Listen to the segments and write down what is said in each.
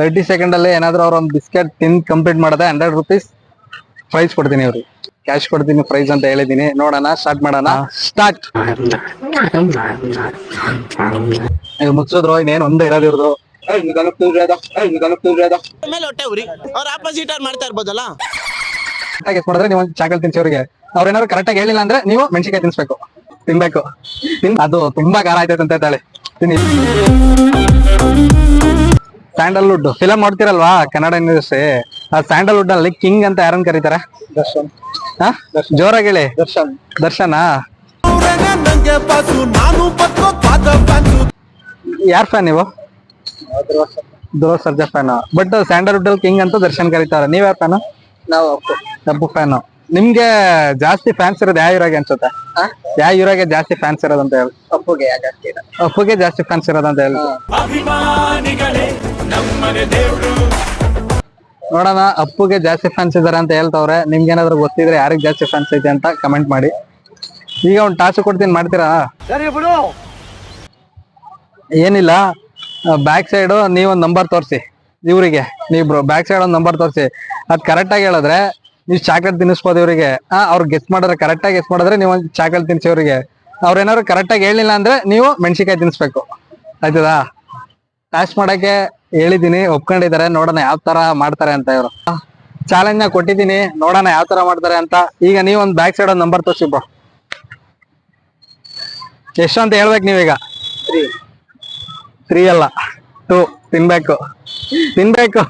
Thirty second ಅಲ್ಲಿ ಏನಾದ್ರು ಅವ್ರ ಒಂದು ಬಿಸ್ಕೆಟ್ ತಿಂದು ಕಂಪ್ಲೀಟ್ ಮಾಡದೆ ಹಂಡ್ರೆಡ್ ರುಪೀಸ್ ಪ್ರೈಸ್ ಕೊಡ್ತೀನಿ ಅವ್ರಿಗೆ ಕ್ಯಾಶ್ ಕೊಡ್ತೀನಿ ಪ್ರೈಸ್ ಅಂತ ಹೇಳಿದೀನಿ. ನೋಡೋಣ ಸ್ಟಾರ್ಟ್ ಮಾಡೋಣ. ಸ್ಟಾರ್ಟ್ ಈಗ ಮುಗಿಸಿದ್ರು? ಇನ್ನೇನು ಒಂದೇ ಇರೋದು ಇವ್ರದ್ದು ಮೇಲೆ ಹೊಟ್ಟೆ ಉರಿ. ಅವ್ರ ಆಪೋಸಿಟ್ ಅವ್ರು ಮಾಡ್ತಾ ಇರ್ಬೋದಲ್ಲ? ಮಾಡಿದ್ರೆ ನೀವು ಒಂದು ಚಾಕಲ್ ತಿನ್ಸಿ ಅವ್ರಿಗೆ. ಅವ್ರ ಏನಾದ್ರು ಕರೆಕ್ಟಾಗಿ ಹೇಳಿಲ್ಲ ಅಂದ್ರೆ ನೀವು ಮೆಣಸಿನ್ಕಾಯಿ ತಿನ್ಸ್ಬೇಕು. ತಿನ್ಬೇಕು. ತಿನ್ ಅದು ತುಂಬಾ ಖಾರ ಆಯ್ತೈತೆ ಅಂತ ಹೇಳಿ ತಿನ್ನಿ. ಸ್ಯಾಂಡಲ್ವುಡ್. ಫಿಲಮ್ ನೋಡ್ತಿರಲ್ವಾ ಕನ್ನಡ ಇಂಡಸ್ಟ್ರಿ ಆ ಸ್ಯಾಂಡಲ್ವುಡ್ ಅಲ್ಲಿ ಕಿಂಗ್ ಅಂತ ಯಾರನ್ನ ಕರೀತಾರೆ? ದರ್ಶನ್. ಹಾ ಜೋರಾಗಿ ಹೇಳಿ. ದರ್ಶನ್. ದರ್ಶನ? ಯಾರ್ ಫ್ಯಾನ್ ನೀವು? Dhruva Sarja fan but Sandalwood ಅಲ್ಲಿ ಕಿಂಗ್ ಅಂತ ದರ್ಶನ್ ಕರೀತಾರೆ. ನೀವ್ ಯಾರ್ ಫ್ಯಾನ್ ನಾವು ಅಪ್ಪು. ಫ್ಯಾನ್ ನಿಮ್ಗೆ ಜಾಸ್ತಿ ಫ್ಯಾನ್ಸ್ ಇರೋದು ಯಾವ ಹೀರೋಗೆ ಅನ್ಸುತ್ತೆ? ಯಾವ ಇರೋಗೆ ಜಾಸ್ತಿ ಫ್ಯಾನ್ಸ್ ಇರೋದಂತ ಅಂತ ಹೇಳಿ. ಅಪ್ಪುಗೆ ಅಪ್ಪುಗೆ ಜಾಸ್ತಿ ಫ್ಯಾನ್ಸ್ ಇರೋದಂತ ಅಂತ ಹೇಳಿ. ನೋಡೋಣ ಅಪ್ಪುಗೆ ಜಾಸ್ತಿ ಫ್ಯಾನ್ಸ್ ಇದಾರೆ ಅಂತ ಹೇಳ್ತಾವ್ರೆ. ನಿಮ್ಗೆ ಏನಾದ್ರು ಗೊತ್ತಿದ್ರೆ ಯಾರಿಗೆ ಜಾಸ್ತಿ ಫ್ಯಾನ್ಸ್ ಐತೆ ಅಂತ ಕಮೆಂಟ್ ಮಾಡಿ. ಈಗ ಒಂದು ಟಾಸು ಕೊಡ್ತೀನಿ ಮಾಡ್ತೀರಾ? ಏನಿಲ್ಲ ಬ್ಯಾಕ್ ಸೈಡು ನೀವೊಂದು ನಂಬರ್ ತೋರಿಸಿ. ಇವರಿಗೆ ನೀವು ಬ್ಯಾಕ್ ಸೈಡ್ ಒಂದು ನಂಬರ್ ತೋರಿಸಿ. ಅದು ಕರೆಕ್ಟಾಗಿ ಹೇಳಿದ್ರೆ ನೀವು ಚಾಕ್ಲೇಟ್ ತಿನ್ನಿಸ್ಬೋದು ಇವರಿಗೆ ಅವ್ರು ಗೆಸ್ ಮಾಡಿದ್ರೆ ಕರೆಕ್ಟ್ ಆಗಿ ಗೆಸ್ ಮಾಡಿದ್ರೆ ನೀವು ಒಂದು ಚಾಕ್ಲೇಟ್ ತಿನ್ಸಿ ಅವರಿಗೆ ಅವ್ರೇನಾದ್ರು ಕರೆಕ್ಟ್ ಆಗಿ ಹೇಳಿಲ್ಲ ಅಂದ್ರೆ ನೀವು ಮೆಣಸಿನ್ಕಾಯಿ ತಿನ್ಸ್ಬೇಕು ಆಯ್ತದಾ? ಟಾಸ್ ಮಾಡಕ್ಕೆ ಹೇಳಿದೀನಿ ಒಪ್ಕೊಂಡಿದ್ದಾರೆ ನೋಡೋಣ ಯಾವ ತರ ಮಾಡ್ತಾರೆ ಅಂತ ಇವರು. ಚಾಲೆಂಜ್ನ ಕೊಟ್ಟಿದ್ದೀನಿ ನೋಡೋಣ ಯಾವ ತರ ಮಾಡ್ತಾರೆ ಅಂತ. ಈಗ ನೀವು ಒಂದು ಬ್ಯಾಕ್ ಸೈಡ್ ಒಂದು ನಂಬರ್ ತೋರಿಸಿ ಬ್ರೋ. ಎಷ್ಟು ಅಂತ ಹೇಳ್ಬೇಕು ನೀವೀಗ? ತ್ರೀ ಅಲ್ಲ. ಟೂ ತಿನ್ಬೇಕು. ತಿನ್ಬೇಕು.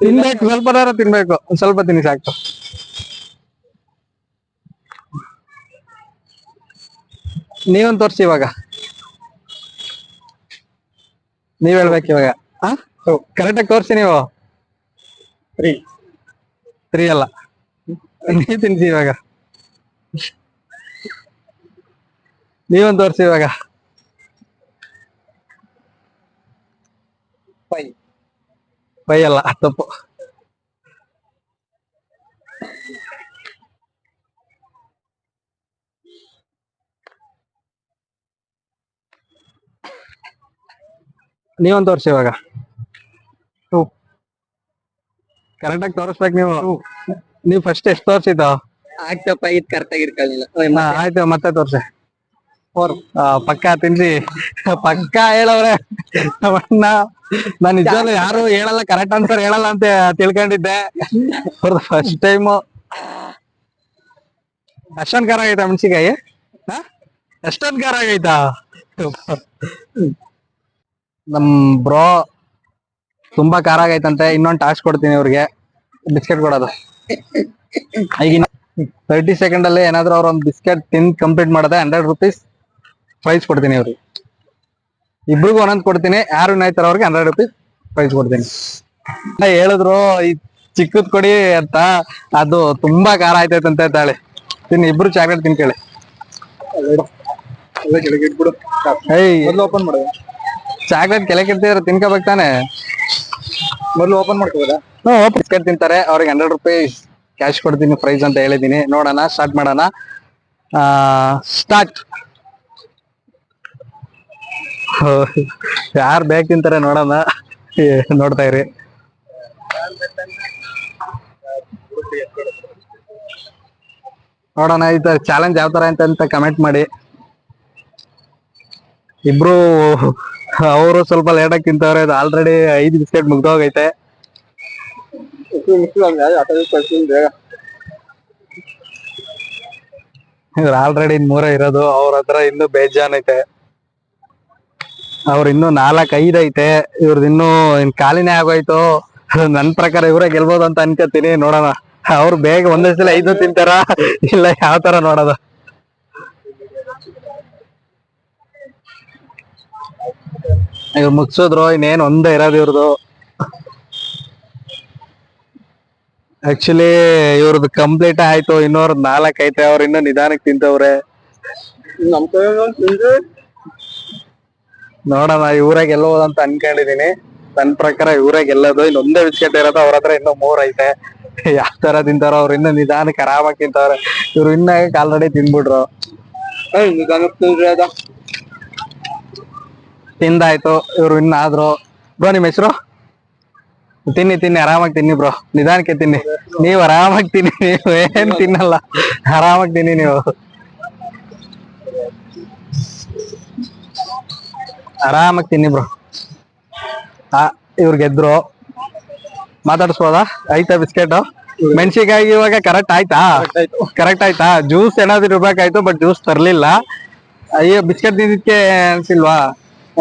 ತಿನ್ಬೇಕು ಸ್ವಲ್ಪ ತಿನ್ಬೇಕು. ಸ್ವಲ್ಪ ತಿನ್ನಿ ಸಾಕು. ನೀವೊಂದ್ ತೋರ್ಸಿ ಇವಾಗ. ನೀವ್ ಹೇಳ್ಬೇಕು ಇವಾಗ. ಕರೆಕ್ಟಾಗಿ ತೋರ್ಸಿ ನೀವು. ಫ್ರೀ ತ್ರೀ ಅಲ್ಲ. ನೀವ್ ತಿನ್ಸಿ ಇವಾಗ. ನೀವೊಂದ್ ತೋರ್ಸಿ ಇವಾಗ. ಫೈ ಅಲ್ಲ ತಪ್ಪು ನೀವೊಂದ್ ತೋರ್ಸಿ ಇವಾಗ ಕರೆಕ್ಟಾಗಿ ತೋರಿಸ್ಬೇಕು ನೀವು ನೀವು ಫಸ್ಟ್ ಎಷ್ಟು ತೋರ್ಸಿದ್ದು ಆಗ್ತಪ್ಪ ಇದ್ ಕರೆಕ್ಟ್ ಆಗಿ ಇರ್ಕೊಳ್ಳಿಲ್ಲ ಆಯ್ತು ಮತ್ತೆ ತೋರ್ಸಿ ಪಕ್ಕ ತಿನ್ಸಿ ಪಕ್ಕ ಹೇಳವ್ರೆ ಅಣ್ಣ ನಾನ್ ನಿಜವಾಗ್ಲೂ ಯಾರು ಹೇಳಲ್ಲ ಕರೆಕ್ಟ್ ಆನ್ಸರ್ ಹೇಳಲ್ಲ ಅಂತ ತಿಳ್ಕೊಂಡಿದ್ದೆ. ಫಸ್ಟ್ ಟೈಮ್ ಅಷ್ಟೊಂದ್ ಖಾರ ಆಗೈತಾ ಮೆಣಸಿಕಾಯಿ ಅಷ್ಟೊಂದ್ ಖಾರ ಆಗೈತಾ? ನಮ್ ಬ್ರೋ ತುಂಬಾ ಖಾರ ಆಗೈತಂತೆ, ಇನ್ನೊಂದ್ ಟಾಸ್ಕ್ ಕೊಡ್ತೀನಿ ಅವ್ರಿಗೆ ಬಿಸ್ಕೆಟ್ ಕೊಡೋದು. ಈಗ ತರ್ಟಿ ಸೆಕೆಂಡ್ ಅಲ್ಲಿ ಏನಾದ್ರು ಅವ್ರ ಒಂದ್ ಬಿಸ್ಕೆಟ್ ತಿಂದ್ ಕಂಪ್ಲೀಟ್ ಮಾಡದೆ ಹಂಡ್ರೆಡ್ ರುಪೀಸ್ ಪ್ರೈಸ್ ಕೊಡ್ತೀನಿ ಅವ್ರಿಗೆ ಇಬ್ರಿಗೂ ಒಂದೊಂದು ಕೊಡ್ತೀನಿ. ಯಾರು ನಾಯ್ತಾರ ಅವ್ರಿಗೆ ಹಂಡ್ರೆಡ್ ರುಪೀಸ್ ಪ್ರೈಸ್ ಕೊಡ್ತೀನಿ. ಹೇಳಿದ್ರು ಈ ಚಿಕ್ಕದ್ ಕೊಡಿ ಅಂತ. ಅದು ತುಂಬಾ ಖಾರ ಆಯ್ತೈತೆ ಅಂತ ಹೇಳ್ತಾಳೆ ತಿನ್ ಇಬ್ರು ಚಾಕ್ಲೇಟ್ ತಿನ್ಕೇಳಿ. ಓಪನ್ ಮಾಡು. ಚಾಕ್ಲೇಟ್ ಕೆಳಗೆ ಇರ್ತಿದ್ರೆ ತಿನ್ಕೋಬೇಕು ತಾನೆ? ಮೊದ್ಲು ಓಪನ್ ಮಾಡ್ಕೋಬೋದಾ ಬಿಸ್ಕೆಟ್ ತಿಂತಾರೆ ಅವ್ರಿಗೆ ಹಂಡ್ರೆಡ್ ರುಪೀಸ್ ಕ್ಯಾಶ್ ಕೊಡ್ತೀನಿ ಪ್ರೈಸ್ ಅಂತ ಹೇಳಿದೀನಿ ನೋಡೋಣ ಸ್ಟಾರ್ಟ್ ಮಾಡೋಣ. ಸ್ಟಾರ್ಟ್ ಯಾರು ಬೇಗ ತಿಂತಾರೆ ನೋಡೋಣ. ನೋಡ್ತಾ ಇರಿ. ನೋಡೋಣ, ಈ ತರ ಚಾಲೆಂಜ್ ಯಾವ ತರ ಅಂತ ಕಮೆಂಟ್ ಮಾಡಿ. ಇಬ್ರು, ಅವರು ಸ್ವಲ್ಪ ಲೇಟ್ ಆಗಿ ತಿಂತವ್ರೆ, ಅದು ಆಲ್ರೆಡಿ ಐದು ಬಿಸ್ಕೆಟ್ ಮುಗ್ದೋಗೈತೆ. ಆಲ್ರೆಡಿ ಆಲ್ರೆಡಿ ಮೂರ ಇರೋದು, ಅವ್ರ ಹತ್ರ ಇನ್ನು ಬೇಜಾನ್ ಐತೆ. ಅವ್ರ ಇನ್ನು ನಾಲ್ಕ್ ಐದ್ ಐತೆ. ಇವ್ರದ್ದು ಇನ್ನು ಇನ್ ಕಾಲಿನೇ ಆಗೋಯ್ತು. ನನ್ ಪ್ರಕಾರ ಇವರೇ ಗೆಲ್ಬೋದು ಅಂತ ಅನ್ಕೋತೀನಿ ನೋಡೋಣ. ಅವ್ರು ಬೇಗ ಒಂದೇ ಸಲ ಐದು ತಿಂತಾರ? ಇಲ್ಲ ಯಾವ ತರ ನೋಡೋದು? ಇವ್ರು ಮುಗ್ಸಿದ್ರು, ಇನ್ನೇನ್ ಒಂದೇ ಇರೋದು ಇವ್ರದು. ಆಕ್ಚುಲಿ ಇವ್ರದ್ದು ಕಂಪ್ಲೀಟ್ ಆಯ್ತು. ಇನ್ನೂರ್ ನಾಲ್ಕ್ ಐತೆ ಅವ್ರ ಇನ್ನೂ ನಿಧಾನಕ್ಕೆ ತಿಂತವ್ರೆ. ನೋಡೋಣ ಇವ್ರಾಗ ಎಲ್ಲ ಹೋದಂತ ಅನ್ಕೊಂಡಿದೀನಿ. ನನ್ ಪ್ರಕಾರ ಇವ್ರೇ ಗೆಲ್ಲೋದು ಒಂದೇ ಬಿಸ್ಕೆಟ್ ಇರೋದು ಅವ್ರ ಹತ್ರ ಇನ್ನೂ ಮೂರ್ ಐತೆ. ಯಾವ ತರ ತಿಂತಾರೋ ಅವ್ರು ಇನ್ನೂ ನಿಧಾನಕ್ಕೆ ಆರಾಮಾಗಿ ತಿಂತಾರ ಇವ್ರು ಇನ್ನ ಆಲ್ರೆಡಿ ತಿನ್ಬಿಟ್ರು ತಿಂದಾಯ್ತು ಇವ್ರು ಇನ್ನಾದ್ರು ಬ್ರೋ ನಿಮ್ ಹೆಸರು? ತಿನ್ನಿ ತಿನ್ನಿ ಆರಾಮಾಗಿ ತಿನ್ನಿ ಬ್ರೋ. ನಿಧಾನಕ್ಕೆ ತಿನ್ನಿ. ನೀವ್ ಆರಾಮಾಗಿ ತಿನ್ನಿ ನೀವು ಏನ್ ತಿನ್ನಲ್ಲ. ಆರಾಮಾಗಿ ತಿನ್ನಿ ನೀವು. ಆರಾಮಾಗಿ ತಿನ್ನಿ ಬ್ರೋ. ಆ ಇವ್ರು ಗೆದ್ರು. ಮಾತಾಡಿಸ್ಬೋದಾ? ಆಯ್ತಾ ಬಿಸ್ಕೆಟ್? ಮೆಣಸಿಕಾಯಿ ಇವಾಗ ಕರೆಕ್ಟ್ ಆಯ್ತಾ? ಕರೆಕ್ಟ್ ಆಯ್ತಾ. ಜ್ಯೂಸ್ ಏನಾದ್ರು ಇರ್ಬೇಕಾಯ್ತು ಬಟ್ ಜ್ಯೂಸ್ ತರ್ಲಿಲ್ಲ. ಅಯ್ಯೋ ಬಿಸ್ಕೆಟ್ ತಿಂದಿದ್ಕೆ ಅನ್ಸಿಲ್ವಾ?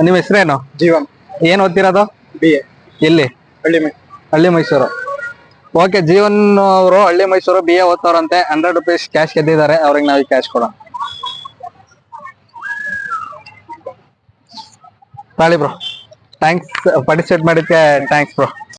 ನಿಮ್ ಹೆಸರೇನು? ಜೀವನ್. ಏನ್ ಓದ್ತಿರೋದು? B A. ಎಲ್ಲಿ? ಹಳ್ಳಿ ಹಳ್ಳಿ ಮೈಸೂರು. ಓಕೆ ಜೀವನ್ ಅವರು ಹಳ್ಳಿ ಮೈಸೂರು ಬಿ ಎ ಓದ್ತವ್ರಂತೆ. ಹಂಡ್ರೆಡ್ ರುಪೀಸ್ ಕ್ಯಾಶ್ ಗೆದ್ದಿದ್ದಾರೆ. ಅವ್ರಿಗೆ ನಾವು ಕ್ಯಾಶ್ ಕೊಡೋಣ. ತಾಳಿ bro thanks participate ಮಾಡಿದ್ಕೆ thanks bro